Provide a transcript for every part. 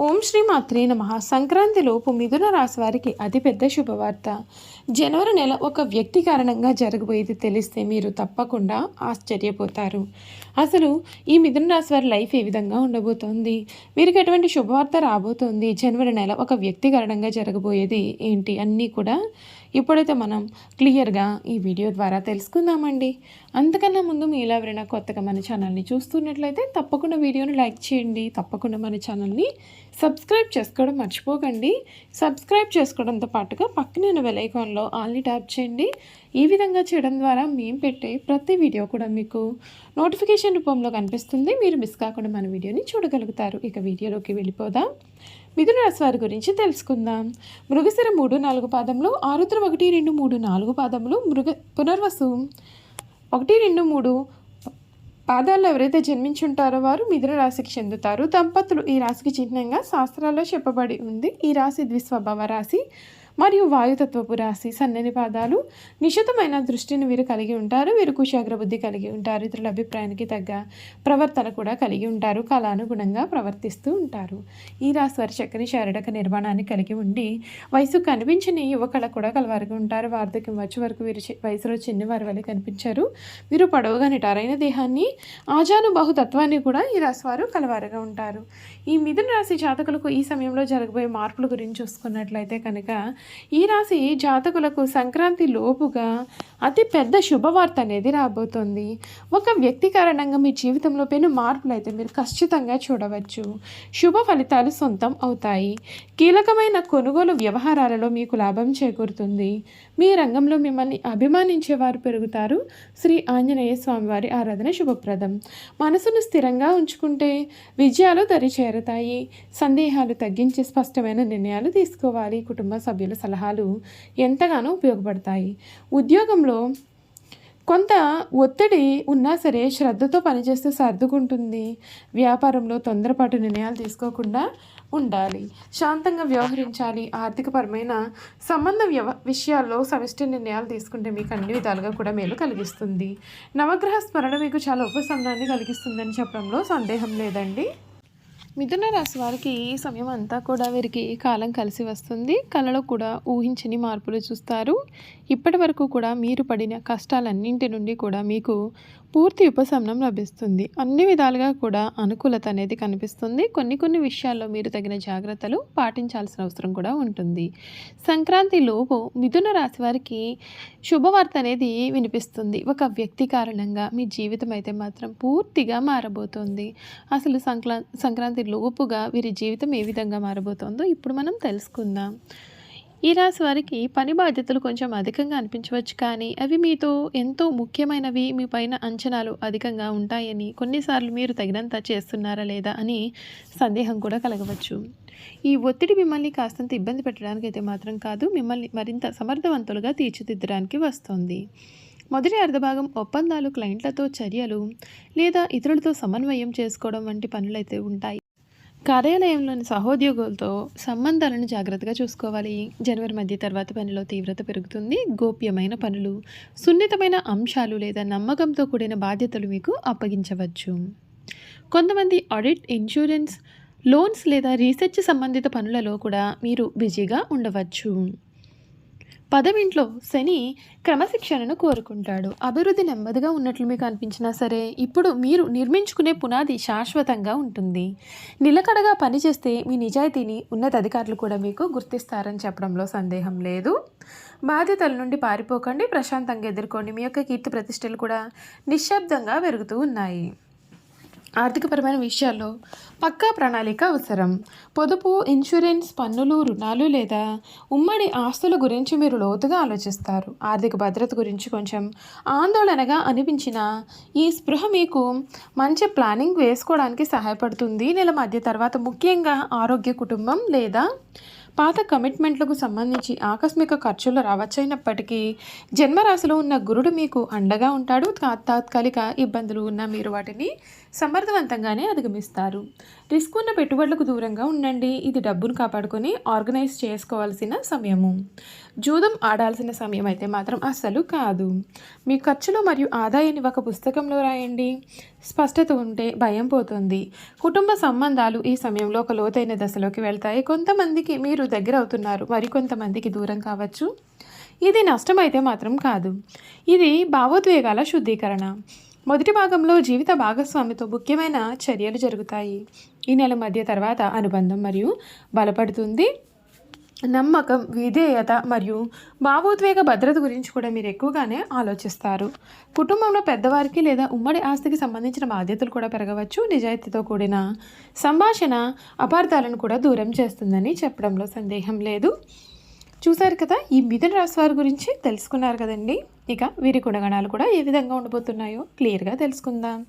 ఓం శ్రీ మాత్రే నమ. సంక్రాంతి లోపు మిథున రాశి వారికి అతిపెద్ద శుభవార్త. జనవరి నెల ఒక వ్యక్తి కారణంగా జరగబోయేది తెలిస్తే మీరు తప్పకుండా ఆశ్చర్యపోతారు. అసలు ఈ మిథున రాశి వారి లైఫ్ ఏ విధంగా ఉండబోతోంది? వీరికి ఎటువంటి శుభవార్త రాబోతోంది? జనవరి నెల ఒక వ్యక్తి కారణంగా జరగబోయేది ఏంటి? అన్నీ కూడా ఇప్పుడైతే మనం క్లియర్గా ఈ వీడియో ద్వారా తెలుసుకుందామండి. అంతకన్నా ముందు మీరు ఎవరైనా కొత్తగా మన ఛానల్ని చూస్తున్నట్లయితే తప్పకుండా వీడియోని లైక్ చేయండి. తప్పకుండా మన ఛానల్ని సబ్స్క్రైబ్ చేసుకోవడం మర్చిపోకండి. సబ్స్క్రైబ్ చేసుకోవడంతో పాటుగా పక్కనే వెలైకాన్లో ఆల్ని ట్యాప్ చేయండి. ఈ విధంగా చేయడం ద్వారా మేము పెట్టే ప్రతి వీడియో కూడా మీకు నోటిఫికేషన్ రూపంలో కనిపిస్తుంది. మీరు మిస్ కాకుండా మన వీడియోని చూడగలుగుతారు. ఇక వీడియోలోకి వెళ్ళిపోదాం. మిథున రాశి వారి గురించి తెలుసుకుందాం. మృగశిర మూడు నాలుగు పాదములు ఆరుద్ర ఒకటి రెండు మూడు నాలుగు పాదములు మృగ పునర్వసు ఒకటి రెండు మూడు పాదాల్లో ఎవరైతే జన్మించుంటారో వారు మిథున రాశికి చెందుతారు. దంపతులు ఈ రాశికి చిహ్నంగా శాస్త్రాల్లో చెప్పబడి ఉంది. ఈ రాశి ద్విస్వభావ రాశి. మరియు వాయుతత్వపు రాశి సన్నని పాదాలు నిశితమైన దృష్టిని వీరు కలిగి ఉంటారు వీరు కుశాగ్ర బుద్ధి కలిగి ఉంటారు ఇతరుల అభిప్రాయానికి తగ్గ ప్రవర్తన కూడా కలిగి ఉంటారు కళానుగుణంగా ప్రవర్తిస్తూ ఉంటారు. ఈ రాశి వారి చక్కని శారీరక నిర్మాణాన్ని కలిగి ఉండి వయసు కనిపించని యువకళ కూడా కలవారుగా ఉంటారు. వార్ధక్యం వచ్చే వరకు వీరు చి- వయసులో చిన్నవారి వలె వల్ల కనిపించారు. వీరు పొడవుగా నిటారైన దేహాన్ని ఆజానుబాహు తత్వాన్ని కూడా ఈ రాశి వారు కలవారుగా ఉంటారు. ఈ మిథున రాశి జాతకులకు ఈ సమయంలో జరగబోయే మార్పుల గురించి చూసుకున్నట్లయితే కనుక ఈ రాశి జాతకులకు సంక్రాంతి లోపుగా అతి పెద్ద శుభవార్త అనేది రాబోతోంది. ఒక వ్యక్తి కారణంగా మీ జీవితంలో పెను మార్పులు అయితే మీరు ఖచ్చితంగా చూడవచ్చు. శుభ ఫలితాలు సొంతం అవుతాయి. కీలకమైన కొనుగోలు వ్యవహారాలలో మీకు లాభం చేకూరుతుంది. మీ రంగంలో మిమ్మల్ని అభిమానించే వారు పెరుగుతారు. శ్రీ ఆంజనేయ స్వామివారి ఆరాధన శుభప్రదం. మనసును స్థిరంగా ఉంచుకుంటే విజయాలు దరి చేరుతాయి సందేహాలు తగ్గించి స్పష్టమైన నిర్ణయాలు తీసుకోవాలి. కుటుంబ సభ్యులు సలహాలు ఎంతగానో ఉపయోగపడతాయి. ఉద్యోగంలో కొంత ఒత్తిడి ఉన్నా సరే శ్రద్ధతో పనిచేస్తే సర్దుకుంటుంది. వ్యాపారంలో తొందరపాటు నిర్ణయాలు తీసుకోకుండా ఉండాలి. శాంతంగా వ్యవహరించాలి. ఆర్థికపరమైన సంబంధ వ్యవ విషయాల్లో సమిష్టి నిర్ణయాలు తీసుకుంటే మీకు అన్ని విధాలుగా కూడా మేలు కలిగిస్తుంది. నవగ్రహ స్మరణ మీకు చాలా ఉపశమనాన్ని కలిగిస్తుందని చెప్పడంలో సందేహం లేదండి. మిథున రాశి వారికి ఈ సమయం అంతా కూడా వీరికి కాలం కలిసి వస్తుంది. కళలో కూడా ఊహించని మార్పులు చూస్తారు. ఇప్పటి వరకు కూడా మీరు పడిన కష్టాలన్నింటి నుండి కూడా మీకు పూర్తి ఉపశమనం లభిస్తుంది. అన్ని విధాలుగా కూడా అనుకూలత అనేది కనిపిస్తుంది. కొన్ని కొన్ని విషయాల్లో మీరు తగిన జాగ్రత్తలు పాటించాల్సిన అవసరం కూడా ఉంటుంది. సంక్రాంతి లోపు మిథున రాశి వారికి శుభవార్త అనేది వినిపిస్తుంది. ఒక వ్యక్తి కారణంగా మీ జీవితం అయితే మాత్రం పూర్తిగా మారబోతోంది. అసలు సంక్రా సంక్రాంతి లోపుగా వీరి జీవితం ఏ విధంగా మారబోతోందో ఇప్పుడు మనం తెలుసుకుందాం. ఈ రాశి వారికి పని బాధ్యతలు కొంచెం అధికంగా అనిపించవచ్చు కానీ అవి మీతో ఎంతో ముఖ్యమైనవి మీ పైన అంచనాలు అధికంగా ఉంటాయని కొన్నిసార్లు మీరు తగినంత చేస్తున్నారా లేదా అని సందేహం కూడా కలగవచ్చు. ఈ ఒత్తిడి మిమ్మల్ని కాస్తంత ఇబ్బంది పెట్టడానికి అయితే మాత్రం కాదు మిమ్మల్ని మరింత సమర్థవంతులుగా తీర్చిదిద్దడానికి వస్తుంది. మొదటి అర్ధభాగం ఒప్పందాలు క్లయింట్లతో చర్యలు లేదా ఇతరులతో సమన్వయం చేసుకోవడం వంటి పనులైతే ఉంటాయి. కార్యాలయంలోని సహోద్యోగులతో సంబంధాలను జాగ్రత్తగా చూసుకోవాలి. జనవరి మధ్య తర్వాత పనిలో తీవ్రత పెరుగుతుంది. గోప్యమైన పనులు సున్నితమైన అంశాలు లేదా నమ్మకంతో కూడిన బాధ్యతలు మీకు అప్పగించవచ్చు. కొంతమంది ఆడిట్ ఇన్సూరెన్స్ లోన్స్ లేదా రీసెర్చ్ సంబంధిత పనులలో కూడా మీరు బిజీగా ఉండవచ్చు. పదవింట్లో శని క్రమశిక్షణను కోరుకుంటాడు. అభివృద్ధి నెమ్మదిగా ఉన్నట్లు మీకు అనిపించినా సరే ఇప్పుడు మీరు నిర్మించుకునే పునాది శాశ్వతంగా ఉంటుంది. నిలకడగా పనిచేస్తే మీ నిజాయితీని ఉన్నతాధికారులు కూడా మీకు గుర్తిస్తారని చెప్పడంలో సందేహం లేదు. బాధ్యతల నుండి పారిపోకండి ప్రశాంతంగా ఎదుర్కోండి. మీ యొక్క కీర్తి ప్రతిష్టలు కూడా నిశ్శబ్దంగా పెరుగుతూ ఉన్నాయి. ఆర్థికపరమైన విషయాల్లో పక్కా ప్రణాళిక అవసరం. పొదుపు ఇన్సూరెన్స్ పన్నులు రుణాలు లేదా ఉమ్మడి ఆస్తుల గురించి మీరు లోతుగా ఆలోచిస్తారు. ఆర్థిక భద్రత గురించి కొంచెం ఆందోళనగా అనిపించిన ఈ స్పృహ మీకు మంచి ప్లానింగ్ వేసుకోవడానికి సహాయపడుతుంది. నెల మధ్య తర్వాత ముఖ్యంగా ఆరోగ్య కుటుంబం లేదా పాత కమిట్మెంట్లకు సంబంధించి ఆకస్మిక ఖర్చులు రావచ్చైనప్పటికీ జన్మరాశిలో ఉన్న గురుడు మీకు అండగా ఉంటాడు. తాత్కాలిక ఇబ్బందులు ఉన్న మీరు వాటిని సమర్థవంతంగానే అధిగమిస్తారు. రిస్క్ ఉన్న పెట్టుబడులకు దూరంగా ఉండండి. ఇది డబ్బును కాపాడుకొని ఆర్గనైజ్ చేసుకోవాల్సిన సమయము. జూదం ఆడాల్సిన సమయం అయితే మాత్రం అస్సలు కాదు. మీ ఖర్చులు మరియు ఆదాయాన్ని ఒక పుస్తకంలో రాయండి. స్పష్టత ఉంటే భయం పోతుంది. కుటుంబ సంబంధాలు ఈ సమయంలో ఒక లోతైన దశలోకి వెళ్తాయి. కొంతమందికి మీరు దగ్గర అవుతున్నారు. మరికొంతమందికి దూరం కావచ్చు. ఇది నష్టమైతే మాత్రం కాదు. ఇది భావోద్వేగాల శుద్ధీకరణ. మొదటి భాగంలో జీవిత భాగస్వామితో ముఖ్యమైన చర్యలు జరుగుతాయి. ఈ నెల మధ్య తర్వాత అనుబంధం మరియు బలపడుతుంది. నమ్మకం విధేయత మరియు భావోద్వేగ భద్రత గురించి కూడా మీరు ఎక్కువగానే ఆలోచిస్తారు. కుటుంబంలో పెద్దవారికి లేదా ఉమ్మడి ఆస్తికి సంబంధించిన బాధ్యతలు కూడా పెరగవచ్చు. నిజాయితీతో కూడిన సంభాషణ అపార్థాలను కూడా దూరం చేస్తుందని చెప్పడంలో సందేహం లేదు. చూశారు కదా ఈ మిథున రాశి వారి గురించి తెలుసుకున్నారు కదండి. ఇక వీరి గుణగణాలు కూడా ఏ విధంగా ఉండబోతున్నాయో క్లియర్గా తెలుసుకుందాం.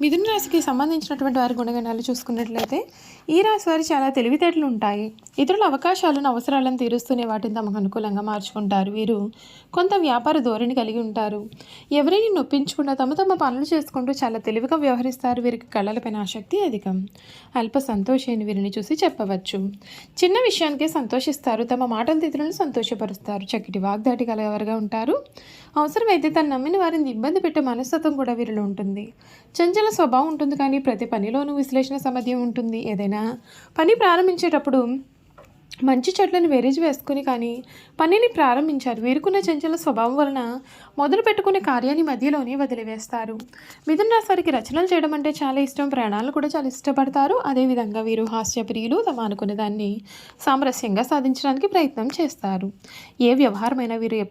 మిథున రాశికి సంబంధించినటువంటి వారి గుణగణాలు చూసుకున్నట్లయితే ఈ రాశి వారి చాలా తెలివితేటలు ఉంటాయి. ఇతరుల అవకాశాలను అవసరాలను తీరుస్తూనే వాటిని తమకు అనుకూలంగా మార్చుకుంటారు. వీరు కొంత వ్యాపార ధోరణి కలిగి ఉంటారు. ఎవరిని నొప్పించకుండా తమ తమ పనులు చేసుకుంటూ చాలా తెలివిగా వ్యవహరిస్తారు. వీరికి కళలపైన ఆసక్తి అధికం. అల్ప సంతోషాన్ని వీరిని చూసి చెప్పవచ్చు. చిన్న విషయానికే సంతోషిస్తారు. తమ మాటల ఇతరులను సంతోషపరుస్తారు. చక్కటి వాగ్దాటి కలవారుగా ఉంటారు. అవసరమైతే తను నమ్మిన వారిని ఇబ్బంది పెట్టే మనస్తత్వం కూడా వీరిలో ఉంటుంది. చంచల స్వభావం ఉంటుంది కానీ ప్రతి పనిలోనూ విశ్లేషణ సామర్థ్యం ఉంటుంది. ఏదైనా పని ప్రారంభించేటప్పుడు మంచి చెట్లను వేరేజ్ వేసుకుని కానీ పనిని ప్రారంభించారు. వీరుకున్న చంచల స్వభావం వలన మొదలు పెట్టుకునే కార్యాన్ని మధ్యలోనే వదిలివేస్తారు. మిథున రాశి వారికి రచనలు చేయడం అంటే చాలా ఇష్టం. ప్రయాణాలు కూడా చాలా ఇష్టపడతారు. అదేవిధంగా వీరు హాస్యప్రియులు తమ అనుకునే దాన్ని సామరస్యంగా సాధించడానికి ప్రయత్నం చేస్తారు. ఏ వ్యవహారమైనా వీరు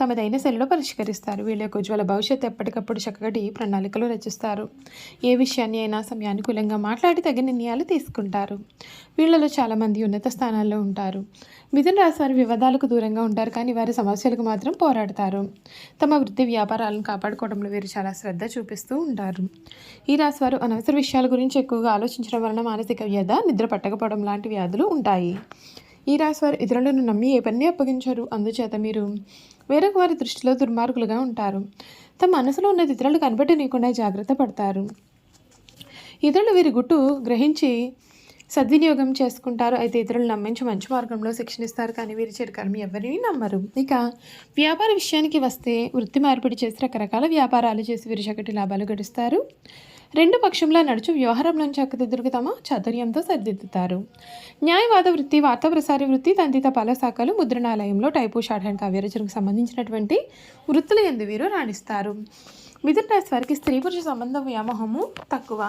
తమదైన శైలిలో పరిష్కరిస్తారు. వీళ్ళ యొక్క ఉజ్వల భవిష్యత్తు ఎప్పటికప్పుడు చక్కటి ప్రణాళికలు రచిస్తారు. ఏ విషయాన్ని అయినా సమయానుకూలంగా మాట్లాడి తగిన నిర్ణయాలు తీసుకుంటారు. వీళ్ళలో చాలామంది ఉన్నత స్థానాల్లో ఉంటారు. మిథున రాశి వారి వివాదాలకు దూరంగా ఉంటారు కానీ వారి సమస్యలకు మాత్రం పోరాడతారు. తమ వృత్తి వ్యాపారాలను కాపాడుకోవడంలో వీరు చాలా శ్రద్ధ చూపిస్తూ ఉంటారు. ఈ రాశి వారు అనవసర విషయాల గురించి ఎక్కువగా ఆలోచించడం వలన మానసిక వ్యధ నిద్ర పట్టకపోవడం లాంటి వ్యాధులు ఉంటాయి. ఈ రాశి వారు ఇతరులను నమ్మి ఏ పని అప్పగించారు. అందుచేత మీరు వేరొక వారి దృష్టిలో దుర్మార్గులుగా ఉంటారు. తమ మనసులో ఉన్నది ఇతరులు కనబెట్టనీయకుండా జాగ్రత్త పడతారు. ఇతరులు వీరి గుట్టు గ్రహించి సద్వినియోగం చేసుకుంటారు. అయితే ఇతరులు నమ్మించి మంచి మార్గంలో శిక్షణ ఇస్తారు కానీ వీరి చిరకరం ఎవరిని నమ్మరు. ఇక వ్యాపార విషయానికి వస్తే వృత్తి మార్పిడి చేసి రకరకాల వ్యాపారాలు చేసి వీరి చక్కటి లాభాలు గడిస్తారు. రెండు పక్షంలో నడుచు వ్యవహారంలో చక్కదిద్దుకు తమ చాతుర్యంతో సరిదిద్దుతారు. న్యాయవాద వృత్తి వార్తా ప్రసార వృత్తి తంతిత పాల శాఖలు ముద్రణాలయంలో టైపు షార్ట్ హ్యాండ్ కావ్యరచనకు సంబంధించినటువంటి వృత్తులు ఎందు వీరు రాణిస్తారు. మిథున రాశి వారికి స్త్రీ పురుష సంబంధం వ్యామోహము తక్కువ.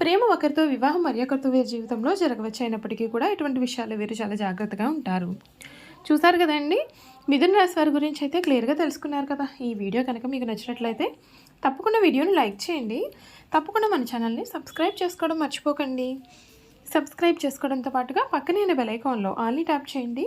ప్రేమ ఒకరితో వివాహం మరొకరితో వీరి జీవితంలో జరగవచ్చు అయినప్పటికీ కూడా ఇటువంటి విషయాలు వీరు చాలా జాగ్రత్తగా ఉంటారు. చూసారు కదండి మిథున రాశి వారి గురించి అయితే క్లియర్గా తెలుసుకున్నారు కదా. ఈ వీడియో కనుక మీకు నచ్చినట్లయితే తప్పకుండా వీడియోని లైక్ చేయండి. తప్పకుండా మన ఛానల్ని సబ్స్క్రైబ్ చేసుకోవడం మర్చిపోకండి. సబ్స్క్రైబ్ చేసుకోవడంతో పాటుగా పక్కనే బెల్ ఐకాన్లో ఆల్ని ట్యాప్ చేయండి.